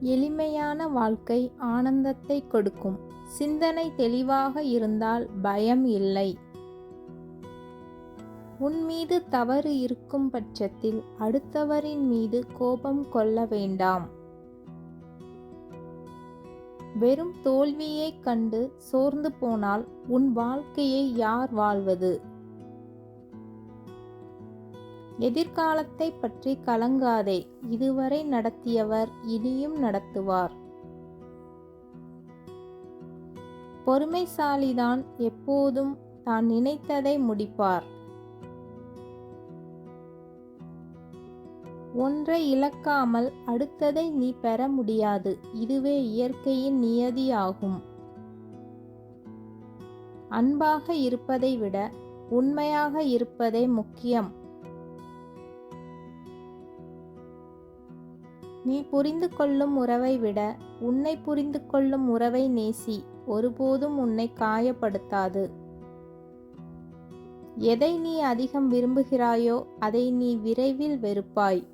எளிமையான வாழ்க்கை ஆனந்தத்தை கொடுக்கும். சிந்தனை தெளிவாக இருந்தால் பயம் இல்லை. உன் மீது தவறு இருக்கும் பட்சத்தில் அடுத்தவரின் மீது கோபம் கொள்ள வேண்டாம். வெறும் தோல்வியைக் கண்டு சோர்ந்து போனால் உன் வாழ்க்கையை யார் வாழ்வது? எதிர்காலத்தை பற்றி கலங்காதே. இதுவரை நடத்தியவர் இனியும் நடத்துவார். பொறுமைசாலிதான் எப்போதும் தான் நினைத்ததை முடிப்பார். ஒன்றை இழக்காமல் அடுத்ததை நீ பெற முடியாது. இதுவே இயற்கையின் நியதியாகும். அன்பாக இருப்பதை விட உண்மையாக இருப்பதே முக்கியம். நீ புரிந்து கொள்ளும் உறவை விட உன்னை புரிந்து கொள்ளும் உறவை நேசி ஒருபோதும் உன்னை காயப்படுத்தாது. எதை நீ அதிகம் விரும்புகிறாயோ அதை நீ விரைவில் வெறுப்பாய்.